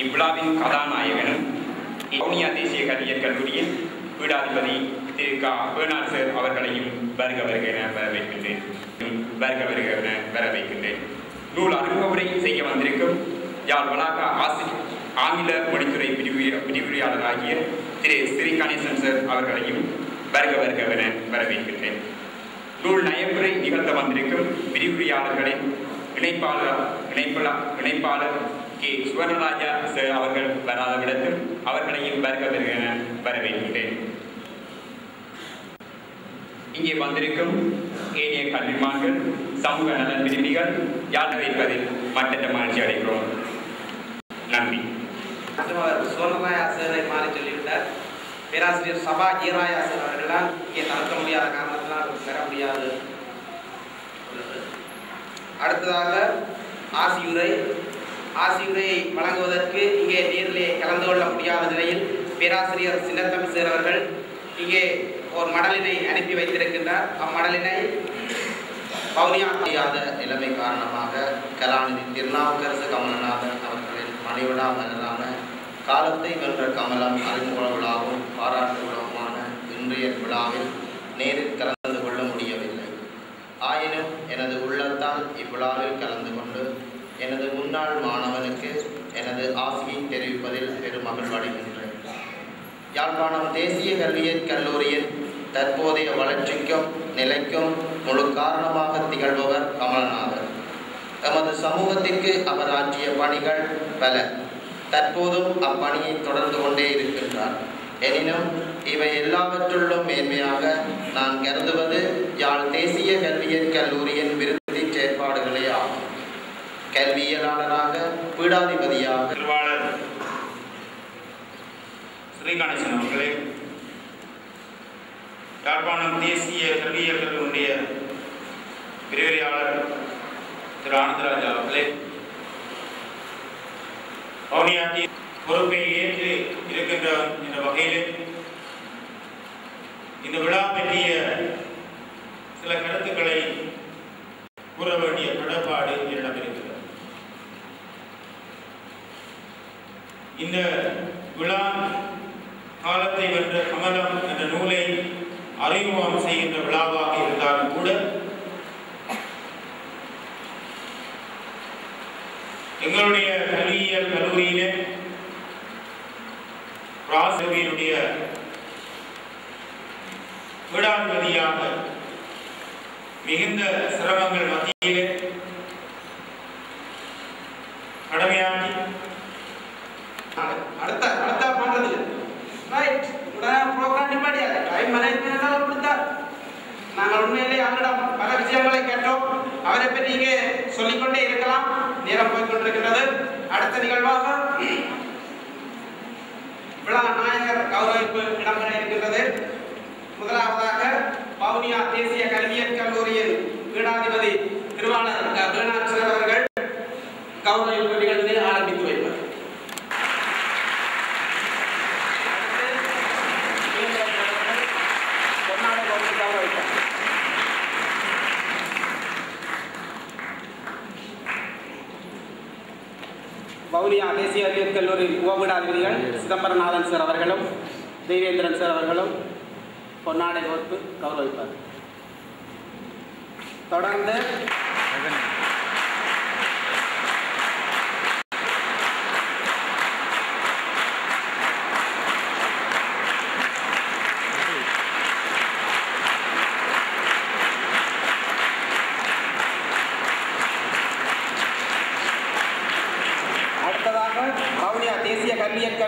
இவ்விழாவின் கதாநாயகனும் வவுனியா தேசிய கல்வியற் கல்லூரியின் பீடாதிபதி திரு கா. பேனார் சார் அவர்களையும் வருக வருக என வரவேற்கின்றேன். வருக வருக என வரவேற்கின்றேன். நூல் அறிமுகமுறை செய்ய வந்திருக்கும் யாழ் வளாக ஆசிரியர் ஆங்கில மொழித்துறை பிரிவு பிரிவுரையாளராகிய திரு ஸ்ரீ கணேசன் சார் அவர்களையும் வருக வருக என வரவேற்கின்றேன். நூல் நயமுறை நிகழ்த்த வந்திருக்கும் விரிவுரையாளர்களின் இணைப்பாளர் இணைப்பலா இணைப்பாளர் கே சுவர்ணராஜா அவர்கள் வராத விடத்தில் அவர்களையும் வருக வருக என இங்கே வந்திருக்கும் ஏனைய கல்விமான்கள் சமூக நலன் விரும்பிகள் யாழ் வைப்பதில் மட்டற்ற மகிழ்ச்சி அடைகிறோம். நன்றி. சோனராய ஆசிரியரை மாறி சொல்லிவிட்டார். பேராசிரியர் சபா ஜீராய ஆசிரியர் அவர்களால் இங்கே நடத்த முடியாத காரணத்தினால் பெற முடியாது அடுத்ததாக ஆசியுரை ஆசிரியரை வழங்குவதற்கு இங்கே நேரிலே கலந்து கொள்ள முடியாத நிலையில் பேராசிரியர் சின்னத்தம்பி சேர் அவர்கள் இங்கே ஒரு மடலினை அனுப்பி வைத்திருக்கின்றார். அம்மடலினை பவுனியா முடியாத நிலைமை காரணமாக கலாநிதி திருநாவுக்கரசு கமலநாதன் அவர்களின் மணிவிழா மலரான காலத்தை வென்ற கமலம் அறிந்து கொள்ள பாராட்டு விழாவுமான இன்றைய விழாவில் நேரில் கலந்து கொள்ள முடியவில்லை ஆயினும் எனது உள்ளத்தால் இவ்விழாவில் கலந்து கொண்டு எனது முன்னாள் மாணவனுக்கு எனது ஆசையை தெரிவிப்பதில் பெருமகிழ்வடைகின்றேன் யாழ்ப்பாணம் தேசிய கல்வியற் கல்லூரியின் தற்போதைய வளர்ச்சிக்கும் நிலைக்கும் முழு காரணமாக திகழ்பவர் கமலநாதன் எமது சமூகத்திற்கு அவர் ஆற்றிய பணிகள் பல. தற்போதும் அப்பணியை தொடர்ந்து கொண்டே இருக்கின்றார். எனினும் இவை எல்லாவற்றுள்ளும் மேன்மையாக நான் கருதுவது யாழ் தேசிய கல்வியற் கல்லூரியின் விருது கல்வியலாளராக பீடாதிபதியாக. திருவாளர் ஸ்ரீகணேசன் அவர்களே யாழ்ப்பாணம் தேசிய கல்வியியல் கல்லூரியுடைய விரிவுரையாளர் திரு ஆனந்தராஜா அவர்களே பவுனியாட்டி பொறுப்பை ஏற்று இருக்கின்ற இந்த வகையில் இந்த விழா பற்றிய சில கருத்துக்களை கூற வேண்டிய கடப்பாடு இந்த விழா காலத்தை வென்ற கமலம் என்ற நூலை அறிமுகம் செய்கின்ற விழாவாக இருந்தாலும் கூட எங்களுடைய கல்வியியல் கல்லூரியிலே ராசவியனுடைய விடாதிபதியாக மிகுந்த சிரமங்கள் மத்தியிலே அவரை பற்றி இங்கே சொல்லிக்கொண்டே இருக்கலாம். நேரம் போய்கொண்டிருக்கின்றது அடுத்த நிகழ்வாக விழா நாயகர் கௌரவிப்பு இடம்பெற இருக்கின்றது. முதலாவதாக பவுனியா தேசிய கல்வியல் கல்லூரியின் பீடாதிபதி திருவாளர் வேணாட்சர் அவர்கள் கௌரவிப்பு வவுனியா தேசிய அறிவியல் கல்லூரி உபவிடாதிபதிகள் சிதம்பரநாதன் சார் அவர்களும் தெய்வேந்திரன் சார் அவர்களும் பொன்னாடை கோர்த்து கௌரவிப்பார். தொடர்ந்து அடுத்ததாக வவுனியா தேசிய கல்வியற்